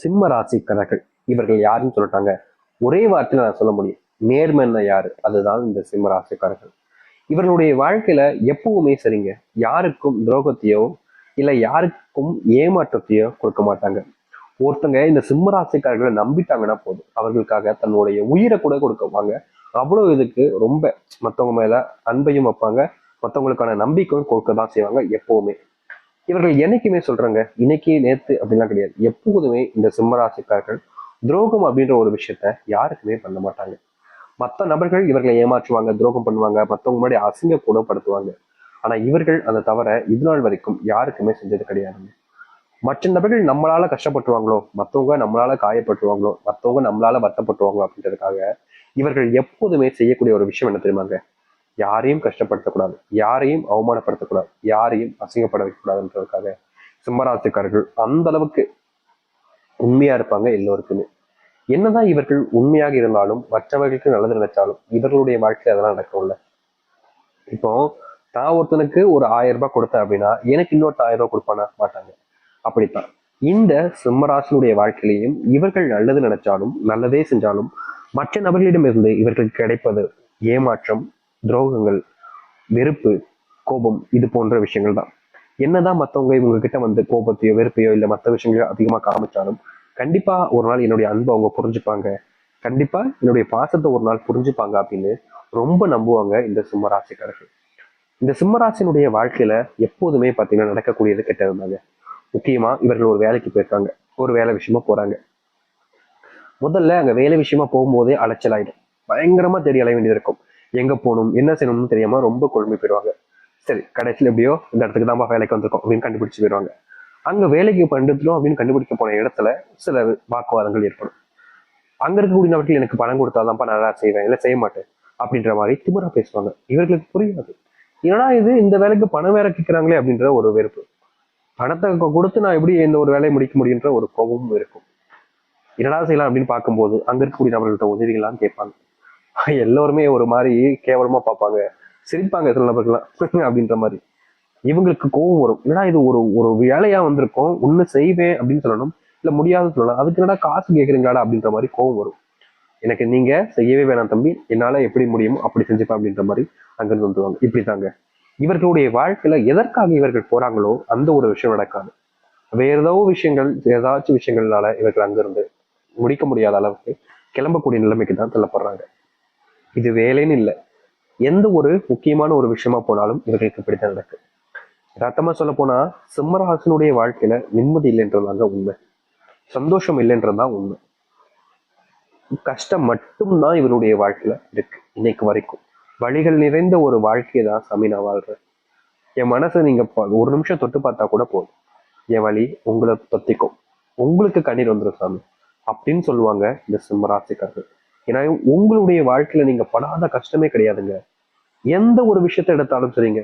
சிம்ம ராசிக்காரர்கள் இவர்கள் யாருன்னு சொல்லிட்டாங்க. ஒரே வார்த்தையில நான் சொல்ல முடியும். நேர்மைன்னா யாரு? அதுதான் இந்த சிம்ம ராசிக்காரர்கள் இவர்களுடைய வாழ்க்கையில எப்பவுமே சரிங்க. யாருக்கும் துரோகத்தையோ இல்லை யாருக்கும் ஏமாற்றத்தையோ கொடுக்க மாட்டாங்க. ஒருத்தங்க இந்த சிம்ம ராசிக்காரர்களை நம்பிட்டாங்கன்னா போதும். அவர்களுக்காக தன்னுடைய உயிரை கூட கொடுக்குவாங்க அவ்வளோ இதுக்கு ரொம்ப மற்றவங்க மேல அன்பையும் வைப்பாங்க. மற்றவங்களுக்கான நம்பிக்கையும் கொடுக்க தான் செய்வாங்க எப்பவுமே. இவர்கள் என்னைக்குமே சொல்றாங்க இன்னைக்கு நேத்து அப்படிலாம் கிடையாது. எப்போதுமே இந்த சிம்மராசிக்காரர்கள் துரோகம் அப்படின்ற ஒரு விஷயத்த யாருக்குமே பண்ண மாட்டாங்க. மற்ற நபர்கள் இவர்களை ஏமாற்றுவாங்க துரோகம் பண்ணுவாங்க மற்றவங்க முன்னாடி அசிங்க கூடப்படுத்துவாங்க ஆனா இவர்கள் அந்த தவிர இது நாள் வரைக்கும் யாருக்குமே செஞ்சது கிடையாதுங்க மற்ற நபர்கள் நம்மளால கஷ்டப்பட்டுருவாங்களோ மற்றவங்க நம்மளால காயப்பட்டுருவாங்களோ மற்றவங்க நம்மளால வருத்தப்பட்டுருவாங்களோ அப்படின்றதுக்காக இவர்கள் எப்போதுமே செய்யக்கூடிய ஒரு விஷயம் என்ன தெரியுமாங்க? யாரையும் கஷ்டப்படுத்தக்கூடாது யாரையும் அவமானப்படுத்தக்கூடாது யாரையும் அசிங்கப்பட வைக்கக்கூடாதுன்றதுக்காக சிம்மராசிக்காரர்கள் அந்த அளவுக்கு உண்மையா இருப்பாங்க எல்லோருக்குமே. என்னதான் இவர்கள் உண்மையாக இருந்தாலும் மற்றவர்களுக்கு நல்லது நினைச்சாலும் இவர்களுடைய வாழ்க்கையில அதெல்லாம் நடக்கும்ல இப்போ நான் ஒருத்தனுக்கு ஒரு ஆயிரம் ரூபாய் கொடுத்தேன் அப்படின்னா எனக்கு இன்னொருத்த ஆயிரம் ரூபாய் கொடுப்பானா? மாட்டாங்க. அப்படித்தான். இந்த சிம்மராசினுடைய வாழ்க்கையிலையும் இவர்கள் நல்லது நினைச்சாலும் நல்லதே செஞ்சாலும் மற்ற நபர்களிடமிருந்து இவர்களுக்கு கிடைப்பது ஏமாற்றம் துரோகங்கள் வெறுப்பு கோபம் இது போன்ற விஷயங்கள் தான் என்னதான் மற்றவங்க இவங்க கிட்ட வந்து கோபத்தையோ வெறுப்பையோ இல்லை மற்ற விஷயங்களையோ அதிகமாக காமிச்சாலும் கண்டிப்பா ஒரு நாள் என்னுடைய அன்பை அவங்க புரிஞ்சுப்பாங்க. கண்டிப்பா என்னுடைய பாசத்தை ஒரு நாள் புரிஞ்சுப்பாங்க அப்படின்னு ரொம்ப நம்புவாங்க இந்த சிம்மராசிக்காரர்கள் இந்த சிம்மராசினுடைய வாழ்க்கையில எப்போதுமே பார்த்தீங்கன்னா நடக்கக்கூடியது கெட்டது தாங்க முக்கியமா இவர்கள் ஒரு வேலைக்கு போயிருக்காங்க. ஒரு வேலை விஷயமா போறாங்க. முதல்ல அங்க வேலை விஷயமா போகும்போதே அலைச்சல் ஆயிடும் பயங்கரமா தெரிய அலைய வேண்டியது இருக்கும். எங்க போகணும் என்ன செய்யணும்னு தெரியாம ரொம்ப குழம்பு போயிடுவாங்க. சரி கடைசியில் எப்படியோ இந்த இடத்துக்கு தான்ப்பா வேலைக்கு வந்திருக்கோம் அப்படின்னு கண்டுபிடிச்சு போயிடுவாங்க. அங்க வேலைக்கு பண்ணுறதுலும் அப்படின்னு கண்டுபிடிக்க போன இடத்துல சில வாக்குவாதங்கள் ஏற்படும். அங்க இருக்கக்கூடிய நபர்கள் எனக்கு பணம் கொடுத்தாதான்ப்பா நல்லா செய்வேன் இல்லை செய்ய மாட்டேன் அப்படின்ற மாதிரி திமிரா பேசுவாங்க. இவர்களுக்கு புரியாது. ஏன்னா இது இந்த வேலைக்கு பணம் வேற கேட்குறாங்களே அப்படின்ற ஒரு வெறுப்பு. பணத்தை கொடுத்து நான் எப்படி இந்த ஒரு வேலையை முடிக்க முடியுன்ற ஒரு கோபமும் இருக்கும். என்னடா செய்யலாம் அப்படின்னு பார்க்கும்போது அங்க இருக்கக்கூடிய நபர்கள்ட்ட உதவிகள்லாம் கேட்பாங்க. எல்லோருமே ஒரு மாதிரி கேவலமா பார்ப்பாங்க. சிரிப்பாங்க சில நபர்கள்லாம் அப்படின்ற மாதிரி. இவங்களுக்கு கோவம் வரும். ஏன்னா இது ஒரு ஒரு வேலையா வந்திருக்கோம் ஒண்ணு செய்வேன் அப்படின்னு சொல்லணும். இல்ல முடியாதுன்னு சொல்லலாம் அதுக்கு என்னடா காசு கேட்குறீங்களாடா அப்படின்ற மாதிரி கோவம் வரும். எனக்கு நீங்க செய்யவே வேணாம் தம்பி. என்னால எப்படி முடியுமோ அப்படி செஞ்சுப்பேன் அப்படின்ற மாதிரி அங்கிருந்து வந்துருவாங்க. இப்படித்தாங்க இவர்களுடைய வாழ்க்கையில எதற்காக இவர்கள் போறாங்களோ அந்த ஒரு விஷயம் நடக்காது. வேற ஏதோ விஷயங்கள் ஏதாச்சும் விஷயங்கள்னால இவர்கள் அங்கிருந்து முடிக்க முடியாத அளவுக்கு கிளம்பக்கூடிய நிலைமைக்கு தான் தள்ளப்படுறாங்க. இது வேலைன்னு இல்லை. எந்த ஒரு முக்கியமான ஒரு விஷயமா போனாலும் இவர்களுக்கு இப்படித்தான் நடக்கு. யதார்த்தமா சொல்ல போனா சிம்மராசனுடைய வாழ்க்கையில நிம்மதி இல்லைன்றதாங்க உண்மை. சந்தோஷம் இல்லைன்றதுதான் உண்மை. கஷ்டம் மட்டும்தான் இவருடைய வாழ்க்கையில இருக்கு இன்னைக்கு வரைக்கும். வழிகள் நிறைந்த ஒரு வாழ்க்கையை தான் சாமி நான் வாழ்றேன். என் மனசை நீங்க ஒரு நிமிஷம் தொட்டு பார்த்தா கூட போதும். என் வழி உங்களை தொத்திக்கும். உங்களுக்கு கண்ணீர் வந்துடும் சாமி. அப்படின்னு சொல்லுவாங்க இந்த சிம்மராசிக்காரர்கள். ஏன்னா உங்களுடைய வாழ்க்கையில நீங்க படாத கஷ்டமே கிடையாதுங்க. எந்த ஒரு விஷயத்தை எடுத்தாலும் சரிங்க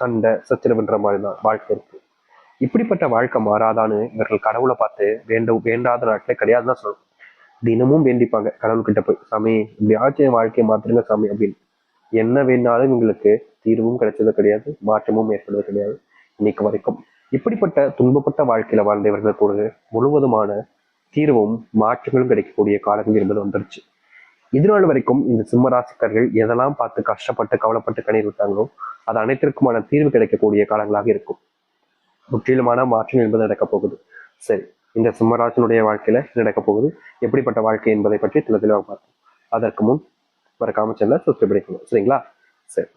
சண்டை சச்சரவுன்ற மாதிரி தான் வாழ்க்கை இருக்கு. இப்படிப்பட்ட வாழ்க்கை மாறாதான்னு இவர்கள் கடவுளை பார்த்து வேண்ட வேண்டாத நாட்டில் கிடையாதுன்னு தான் சொல்லணும். தினமும் வேண்டிப்பாங்க கடவுள்கிட்ட போய் சாமி இப்படி ஆச்சு வாழ்க்கையை மாத்துருங்க சாமி அப்படின்னு. என்ன வேணாலும் இவங்களுக்கு தீர்வும் கிடைச்சது கிடையாது மாற்றமும் ஏற்படுவது கிடையாது. இன்னைக்கு வரைக்கும் இப்படிப்பட்ட துன்பப்பட்ட வாழ்க்கையில வாழ்ந்த இவர்களுக்கு முழுவதுமான தீர்வும் மாற்றங்களும் கிடைக்கக்கூடிய காலங்கள் என்பது வந்துருச்சு. இதனால் வரைக்கும் இந்த சிம்மராசிக்காரர்கள் எதெல்லாம் பார்த்து கஷ்டப்பட்டு கவலைப்பட்டு கண்ணீர் விட்டாங்களோ அது அனைத்திற்குமான தீர்வு கிடைக்கக்கூடிய காலங்களாக இருக்கும். முற்றிலுமான மாற்றம் என்பது நடக்கப் போகுது. சரி இந்த சிம்மராசனுடைய வாழ்க்கையில நடக்கப் போகுது? எப்படிப்பட்ட வாழ்க்கை என்பதை பற்றி சில தெளிவாக பார்ப்போம். அதற்கு முன் மறக்காம செல்ல சப்ஸ்கிரைப் பண்ணிக்கணும் சரிங்களா? சரி.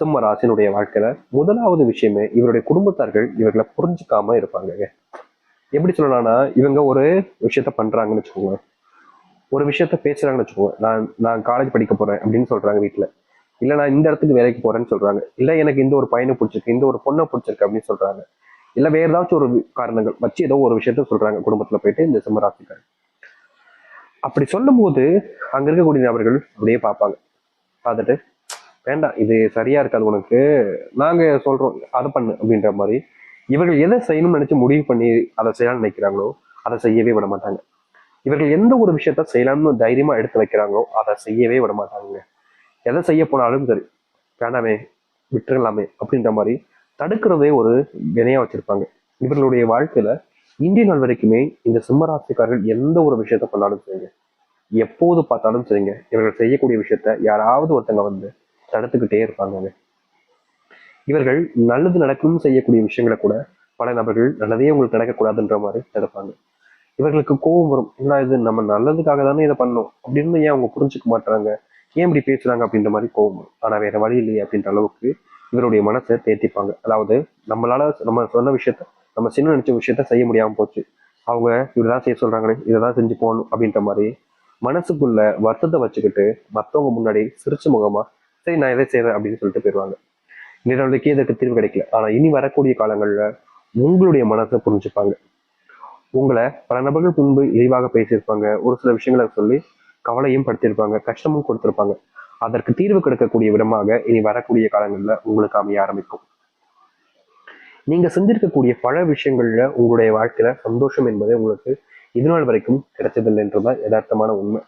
சிம்மராசினுடைய வாழ்க்கையில முதலாவது விஷயமே இவருடைய குடும்பத்தார்கள் இவர்களை புரிஞ்சுக்காம இருப்பாங்க எப்படி சொல்லலாம்னா இவங்க ஒரு விஷயத்த பண்றாங்கன்னு வச்சுக்கோங்க ஒரு விஷயத்த பேசுறாங்கன்னு வச்சுக்கோங்க. நான் நான் காலேஜ் படிக்க போறேன் அப்படின்னு சொல்றாங்க வீட்டுல இல்ல நான் இந்த இடத்துக்கு வேலைக்கு போறேன்னு சொல்றாங்க. இல்ல எனக்கு இந்த ஒரு பையனை பிடிச்சிருக்கு இந்த ஒரு பொண்ணை பிடிச்சிருக்கு அப்படின்னு சொல்றாங்க. இல்ல வேற ஏதாச்சும் ஒரு காரணங்கள் வச்சு ஏதோ ஒரு விஷயத்த சொல்றாங்க குடும்பத்துல போயிட்டு இந்த சிம்மராசிக்காரர் அப்படி சொல்லும் போது அங்க இருக்கக்கூடிய நபர்கள் அப்படியே பார்ப்பாங்க. பார்த்துட்டு வேண்டாம் இது சரியா இருக்காது உனக்கு. நாங்க சொல்றோம் அதை பண்ணு அப்படின்ற மாதிரி. இவர்கள் எதை செய்யணும்னு நினைச்சு முடிவு பண்ணி அதை செய்யலாம்னு நினைக்கிறாங்களோ அதை செய்யவே விட மாட்டாங்க. இவர்கள் எந்த ஒரு விஷயத்த செய்யலாம்னு தைரியமா எடுத்து வைக்கிறாங்களோ அதை செய்யவே விட மாட்டாங்க எதை செய்ய போனாலும் சரி வேண்டாமே விட்டுறலாமே அப்படின்ற மாதிரி தடுக்கிறதே ஒரு வினையா வச்சிருப்பாங்க. இவர்களுடைய வாழ்க்கையில இந்திய நாள் வரைக்குமே இந்த சிம்மராசிக்காரர்கள் எந்த ஒரு விஷயத்த பண்ணாலும் சரிங்க. எப்போது பார்த்தாலும் சரிங்க. இவர்கள் செய்யக்கூடிய விஷயத்த யாராவது ஒருத்தங்க வந்து தடுத்துக்கிட்டே இருப்பாங்க இவர்கள் நல்லது நடக்கணும்னு செய்யக்கூடிய விஷயங்களை கூட பல நபர்கள் நல்லதே உங்களுக்கு நடக்கக்கூடாதுன்ற மாதிரி தடுப்பாங்க. இவர்களுக்கு கோபம் வரும். என்ன இது? நம்ம நல்லதுக்காக தானே இதை பண்ணோம். அப்படின்னு ஏன் அவங்க புரிஞ்சுக்க மாட்டாங்க ஏன் இப்படி பேசுறாங்க அப்படின்ற மாதிரி கோபம் வரும். ஆனா வேற வழி இல்லையே அப்படின்ற அளவுக்கு இவருடைய மனசை தேத்திப்பாங்க. அதாவது நம்மளால நம்ம சொன்ன விஷயத்த நம்ம சின்ன நினைச்ச விஷயத்த செய்ய முடியாம போச்சு. அவங்க இப்படிதான் செய்ய சொல்றாங்களே இதை தான் செஞ்சு போகணும் அப்படின்ற மாதிரி மனசுக்குள்ள வருத்தத்தை வச்சுக்கிட்டு மற்றவங்க முன்னாடி சிரிச்ச முகமா சரி நான் எதை செய்யறேன் அப்படின்னு சொல்லிட்டு போயிடுவாங்க நிலவுக்கு இதற்கு தீர்வு கிடைக்கல. ஆனா இனி வரக்கூடிய காலங்கள்ல உங்களுடைய மனசை புரிஞ்சுப்பாங்க. உங்களை பல நபர்கள் முன்பு இழிவாக பேசியிருப்பாங்க. ஒரு சில விஷயங்களை சொல்லி கவலையும் படுத்தியிருப்பாங்க கஷ்டமும் கொடுத்திருப்பாங்க. அதற்கு தீர்வு கிடைக்கக்கூடிய விதமாக இனி வரக்கூடிய காலங்களில் உங்களுக்கு அமைய ஆரம்பிக்கும். நீங்க செஞ்சிருக்கக்கூடிய பல விஷயங்கள்ல உங்களுடைய வாழ்க்கையில சந்தோஷம் என்பது உங்களுக்கு இதுநாள் வரைக்கும் கிடைச்சதில்லை என்றுதான் யதார்த்தமான உண்மை.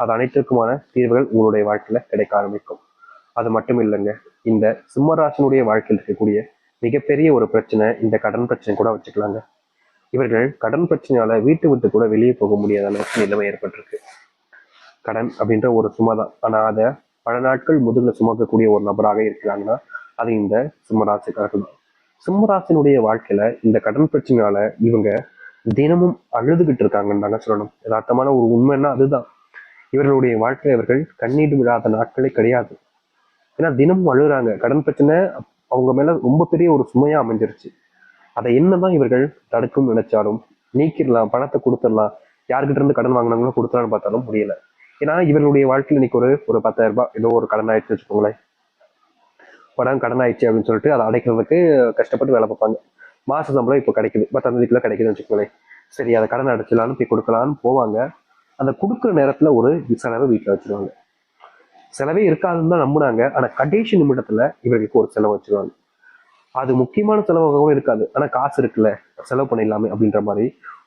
அது அனைத்திற்குமான தீர்வுகள் உங்களுடைய வாழ்க்கையில கிடைக்க ஆரம்பிக்கும். அது மட்டும் இல்லைங்க இந்த சிம்மராசனுடைய வாழ்க்கையில் இருக்கக்கூடிய மிகப்பெரிய ஒரு பிரச்சனை இந்த கடன் பிரச்சனை கூட வச்சுக்கலாங்க. இவர்கள் கடன் பிரச்சனையால வீட்டு விட்டு கூட வெளியே போக முடியாத அளவுக்கு நிலைமை ஏற்பட்டிருக்கு. கடன் அப்படின்ற ஒரு சுமை தான் ஆனால் அதை பல நாட்கள் முதுகில் சுமக்கக்கூடிய ஒரு நபராக இருக்கிறாங்கன்னா அது இந்த சிம்மராசிக்காரர்கள். தான் சிம்மராசினுடைய வாழ்க்கையில இந்த கடன் பிரச்சனையால இவங்க தினமும் அழுதுகிட்டு இருக்காங்கன்னு தாங்க சொல்லணும். யதார்த்தமான ஒரு உண்மைன்னா அதுதான். இவர்களுடைய வாழ்க்கையில் இவர்கள் கண்ணீர் விழாத நாட்களே கிடையாது. ஏன்னா தினமும் அழுகுறாங்க. கடன் பிரச்சனை அவங்க மேல ரொம்ப பெரிய ஒரு சுமையா அமைஞ்சிருச்சு. அதை என்னதான் இவர்கள் தடுக்கும் நினைச்சாலும் நீக்கிடலாம் பணத்தை கொடுத்துடலாம் யார்கிட்ட இருந்து கடன் வாங்கினாங்களோ கொடுத்துலான்னு பார்த்தாலும் முடியல. ஏன்னா இவர்களுடைய வாழ்க்கையில் இன்னைக்கு ஒரு ஒரு பத்தாயிரம் ரூபாய் ஏதோ ஒரு கடன் ஆயிடுச்சு வச்சுக்கோங்களேன். படம் கடன் ஆயிடுச்சு அப்படின்னு சொல்லிட்டு அதை அடைக்கிறதுக்கு கஷ்டப்பட்டு வேலை பார்ப்பாங்க. மாச சம்பளம் இப்போ கிடைக்குது பத்தாம் தேதிக்குள்ள கிடைக்குதுன்னு வச்சுக்கோங்களேன். சரி அதை கடன் அடைச்சலான்னு போய் கொடுக்கலான்னு போவாங்க. அந்த கொடுக்குற நேரத்துல ஒரு செலவை வீட்டில் வச்சிருவாங்க. செலவே இருக்காதுன்னு தான் நம்புனாங்க. ஆனா கடைசி நிமிடத்துல இவர்களுக்கு ஒரு செலவு வச்சிருவாங்க. அது முக்கியமான செலவாகவும் இருக்காது. ஆனா காசு இருக்குல்ல செலவு பண்ணிடலாமே அப்படின்ற மாதிரி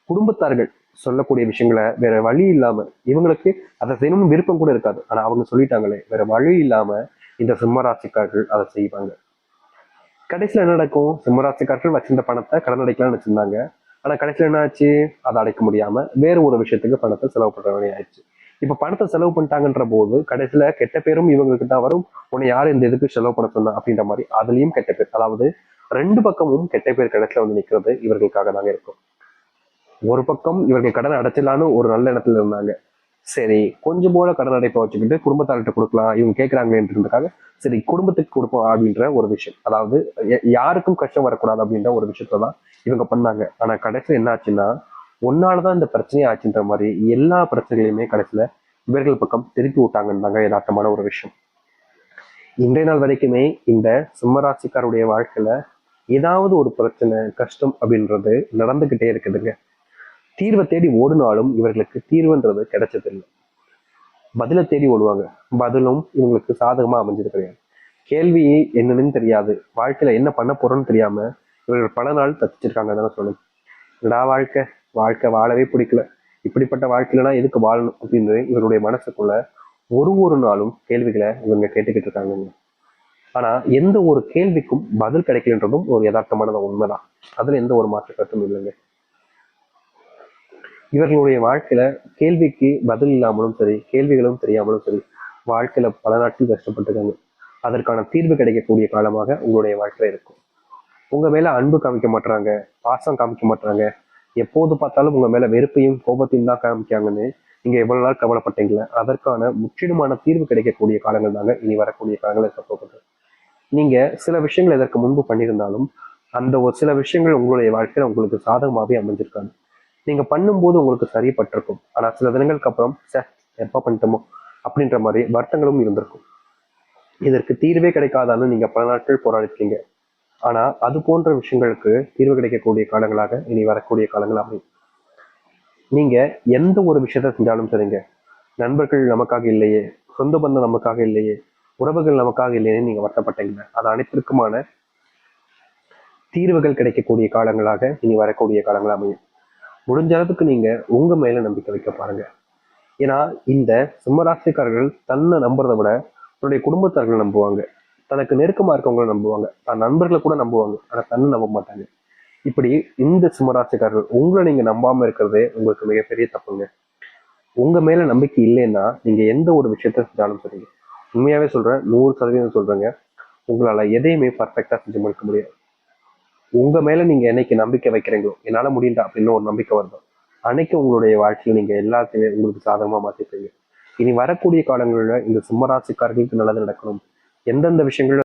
குடும்பத்தார்கள் சொல்லக்கூடிய விஷயங்களை வேற வழி இல்லாம இவங்களுக்கு அதை செய்யணும்னு விருப்பம் கூட இருக்காது. ஆனா அவங்க சொல்லிட்டாங்களே வேற வழி இல்லாம இந்த சிம்மராசிக்காரர்கள் அதை செய்வாங்க. கடைசியில் என்ன நடக்கும்? சிம்மராசிக்காரர்கள் வச்சிருந்த பணத்தை கடன் அடைக்கலாம்னு வச்சிருந்தாங்க ஆனா கடைசியில் என்ன ஆச்சு? அதை அடைக்க முடியாம வேற ஒரு விஷயத்துக்கு பணத்தை செலவு பண்ற வேலையை ஆயிடுச்சு. இப்ப பணத்தை செலவு பண்ணிட்டாங்கன்ற போது கடைசியில கெட்ட பேரும் இவங்களுக்கு தான் வரும். உன்னை யார் இந்த இதுக்கு செலவு பண்ண சொன்னா அப்படின்ற மாதிரி அதுலயும் கெட்ட பேர். அதாவது ரெண்டு பக்கமும் கெட்ட பேர் கடைசியில வந்து நிக்கிறது இவர்களுக்காக தாங்க இருக்கும். ஒரு பக்கம் இவர்கள் கடன் அடைச்சிடலான்னு ஒரு நல்ல இடத்துல இருந்தாங்க. சரி கொஞ்சம் போல கடன் அடைப்பை வச்சுக்கிட்டு குடும்பத்தார்கிட்ட கொடுக்கலாம் இவங்க கேட்கறாங்களேன்றதுக்காக சரி குடும்பத்துக்கு கொடுப்போம் அப்படின்ற ஒரு விஷயம். அதாவது யாருக்கும் கஷ்டம் வரக்கூடாது அப்படின்ற ஒரு விஷயத்த தான் இவங்க பண்ணாங்க. ஆனா கடைசியில் என்ன ஆச்சுன்னா ஒன்னாலதான் இந்த பிரச்சனையே ஆச்சுன்ற மாதிரி எல்லா பிரச்சனைகளையுமே கடைசியில இவர்கள் பக்கம் திருப்பி விட்டாங்கன்னு தாங்க யதார்த்தமான ஒரு விஷயம். இன்றைய நாள் வரைக்குமே இந்த சிம்மராசிக்காருடைய வாழ்க்கையில ஏதாவது ஒரு பிரச்சனை கஷ்டம் அப்படின்றது நடந்துகிட்டே இருக்குதுங்க. தீர்வை தேடி ஓடினாலும் இவர்களுக்கு தீர்வுன்றது கிடைச்சதில்லை. பதிலை தேடி ஓடுவாங்க. பதிலும் இவங்களுக்கு சாதகமா அமைஞ்சது கிடையாது. கேள்வி என்னன்னு தெரியாது. வாழ்க்கையில என்ன பண்ண போறோம்னு தெரியாம இவர்கள் பல நாள் தப்பிச்சிருக்காங்க தானே சொல்லணும். என்னடா வாழ்க்கை? வாழ்க்கை வாழவே பிடிக்கல. இப்படிப்பட்ட வாழ்க்கையிலலாம் எதுக்கு வாழணும் அப்படின்னு இவருடைய மனசுக்குள்ள ஒரு ஒரு நாளும் கேள்விகளை இவங்க கேட்டுக்கிட்டு இருக்காங்க ஆனா எந்த ஒரு கேள்விக்கும் பதில் கிடைக்கலன்றதும் ஒரு யதார்த்தமான உண்மைதான். அதுல எந்த ஒரு மாற்று கருத்தும் இல்லைங்க. இவர்களுடைய வாழ்க்கையில கேள்விக்கு பதில் இல்லாமலும் சரி கேள்விகளும் தெரியாமலும் சரி வாழ்க்கையில பல நாட்கள் கஷ்டப்பட்டிருக்காங்க. அதற்கான தீர்வு கிடைக்கக்கூடிய காலமாக உங்களுடைய வாழ்க்கையில இருக்கும். உங்க மேல அன்பு காமிக்க மாட்டாங்க பாசம் காமிக்க மாட்டாங்க எப்போது பார்த்தாலும் உங்க மேல வெறுப்பையும் கோபத்தையும் தான் காமிக்காங்கன்னு நீங்க எவ்வளவு நாள் கவலைப்பட்டீங்களே? அதற்கான முற்றிலுமான தீர்வு கிடைக்கக்கூடிய காலங்கள் தாங்க இனி வரக்கூடிய காலங்கள் இருக்க போகுது. நீங்க சில விஷயங்கள் இதற்கு முன்பு பண்ணியிருந்தாலும் அந்த ஒரு சில விஷயங்கள் உங்களுடைய வாழ்க்கையில உங்களுக்கு சாதகமாகவே அமைஞ்சிருக்காது. நீங்க பண்ணும்போது உங்களுக்கு சரிப்பட்டிருக்கும். ஆனா சில தினங்களுக்கு அப்புறம் சே எப்ப பண்ணிட்டோமோ? அப்படின்ற மாதிரி வருத்தங்களும் இருந்திருக்கும். இதற்கு தீர்வே கிடைக்காதான்னு நீங்க பல நாட்கள் போராடிருக்கீங்க. ஆனால் அது போன்ற விஷயங்களுக்கு தீர்வு கிடைக்கக்கூடிய காலங்களாக இனி வரக்கூடிய காலங்கள் அமையும். நீங்கள் எந்த ஒரு விஷயத்த செஞ்சாலும் சரிங்க. நண்பர்கள் நமக்காக இல்லையே சொந்த பந்தம் நமக்காக இல்லையே உறவுகள் நமக்காக இல்லையே நீங்கள் வருத்தப்பட்டீங்க அது அனைத்திற்குமான தீர்வுகள் கிடைக்கக்கூடிய காலங்களாக இனி வரக்கூடிய காலங்கள் அமையும். முடிஞ்ச அளவுக்கு நீங்கள் உங்கள் மேலே நம்பிக்கை வைக்க பாருங்கள் ஏன்னா இந்த சிம்மராசிக்காரர்கள் தன்னை நம்புறதை விட தன்னுடைய குடும்பத்தார்கள் நம்புவாங்க. தனக்கு நெருக்கமா இருக்கவங்களை நம்புவாங்க. தன் நண்பர்களை கூட நம்புவாங்க. ஆனா தன்னை நம்ப மாட்டாங்க. இப்படி இந்த சிம்மராசிக்காரர்கள் உங்களை நீங்க நம்பாம இருக்கிறதே உங்களுக்கு மிகப்பெரிய தப்புங்க. உங்க மேல நம்பிக்கை இல்லைன்னா நீங்க எந்த ஒரு விஷயத்த செஞ்சாலும் சரிங்க. உண்மையாவே சொல்றேன் நூறு சதவீதம் சொல்றேங்க. உங்களால எதையுமே பர்ஃபெக்டா செஞ்சு முடிக்க முடியாது. உங்க மேல நீங்க என்னைக்கு நம்பிக்கை வைக்கிறீங்களோ என்னால முடியல அப்படின்னு ஒரு நம்பிக்கை வருதோ. அன்னைக்கு உங்களுடைய வாழ்க்கையில் நீங்க எல்லாத்தையுமே உங்களுக்கு சாதகமா மாத்திப்பீங்க. இனி வரக்கூடிய காலங்களில் இந்த சிம்மராசிக்காரர்களுக்கு நல்லது நடக்கணும். எந்தெந்த விஷயங்கள்